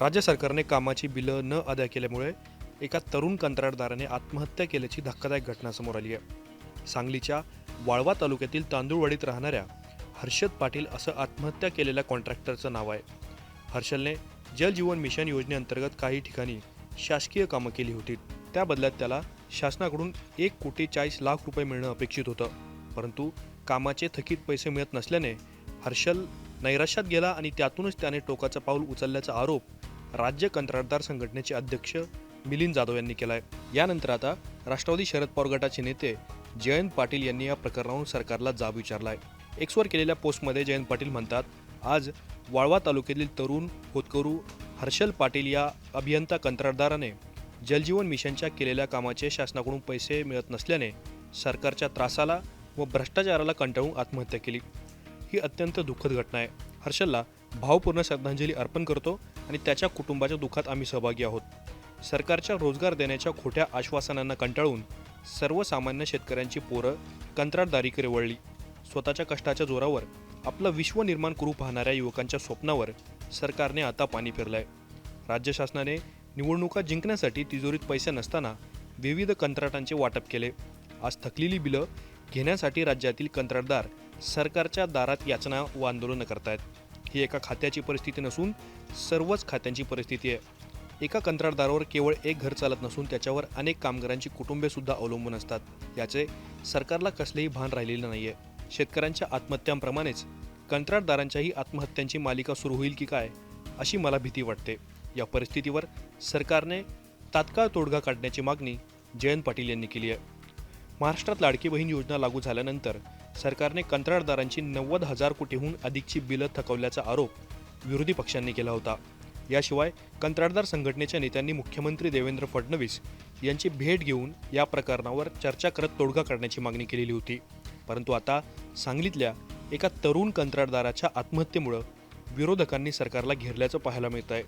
राज्य सरकारने कामाची बिलं न अदा केल्यामुळे एका तरुण कंत्राटदाराने आत्महत्या केल्याची धक्कादायक घटना समोर आली आहे. सांगलीच्या वाळवा तालुक्यातील तांदूळवाडीत राहणाऱ्या हर्षद पाटील असं आत्महत्या केलेल्या कॉन्ट्रॅक्टरचं नाव आहे. हर्षलने जल जीवन मिशन योजनेअंतर्गत काही ठिकाणी शासकीय कामं केली होती. त्या बदल्यात त्याला शासनाकडून एक कोटी चाळीस लाख रुपये मिळणं अपेक्षित होतं. परंतु कामाचे थकीत पैसे मिळत नसल्याने हर्षल नैराश्यात गेला आणि त्यातूनच त्याने टोकाचं पाऊल उचलल्याचा आरोप राज्य कंत्राटदार संघटनेचे अध्यक्ष मिलिंद जाधव यांनी केला आहे यानंतर आता राष्ट्रवादी शरद पवार गटाचे नेते जयंत पाटील यांनी या प्रकरणावरून सरकारला जाब विचारला आहे एक्सवर केलेल्या पोस्टमध्ये जयंत पाटील म्हणतात आज वाळवा तालुक्यातील तरुण होतकरू हर्षल पाटील या अभियंता कंत्राटदाराने जलजीवन मिशनच्या केलेल्या कामाचे शासनाकडून पैसे मिळत नसल्याने सरकारच्या त्रासाला व भ्रष्टाचाराला कंटाळून आत्महत्या केली. ही अत्यंत दुःखद घटना आहे. हर्षलला भावपूर्ण श्रद्धांजली अर्पण करतो आणि त्याच्या कुटुंबाच्या दुःखात आम्ही सहभागी आहोत. सरकारच्या रोजगार देण्याच्या खोट्या आश्वासनांना कंटाळून सर्वसामान्य शेतकऱ्यांची पोरं कंत्राटदारीकडे वळली. स्वतःच्या कष्टाच्या जोरावर आपलं विश्व निर्माण करू पाहणाऱ्या युवकांच्या स्वप्नावर सरकारने आता पाणी फिरलंय राज्य शासनाने निवडणुका जिंकण्यासाठी तिजोरीत पैसे नसताना विविध कंत्राटांचे वाटप केले. आज थकलेली बिलं घेण्यासाठी राज्यातील कंत्राटदार सरकारच्या दारात याचना व आंदोलनं करतायत. ही एका खात्याची परिस्थिती नसून सर्वच खात्यांची परिस्थिती आहे. एका कंत्राटदारावर केवळ एक घर चालत नसून त्याच्यावर अनेक कामगारांची कुटुंबेसुद्धा अवलंबून असतात. याचे सरकारला कसलेही भान राहिलेलं नाही आहे शेतकऱ्यांच्या आत्महत्यांप्रमाणेच कंत्राटदारांच्याही आत्महत्यांची मालिका सुरू होईल की काय अशी मला भीती वाटते. या परिस्थितीवर सरकारने तात्काळ तोडगा काढण्याची मागणी जयंत पाटील यांनी केली आहे. महाराष्ट्रात लाडकी बहीण योजना लागू झाल्यानंतर सरकारने कंत्राटदारांची नव्वद हजार कोटीहून अधिकची बिलं थकवल्याचा आरोप विरोधी पक्षांनी केला होता. याशिवाय कंत्राटदार संघटनेच्या नेत्यांनी मुख्यमंत्री देवेंद्र फडणवीस यांची भेट घेऊन या प्रकरणावर चर्चा करत तोडगा काढण्याची मागणी केलेली होती. परंतु आता सांगलीतल्या एका तरुण कंत्राटदाराच्या आत्महत्येमुळं विरोधकांनी सरकारला घेरल्याचं पाहायला मिळत आहे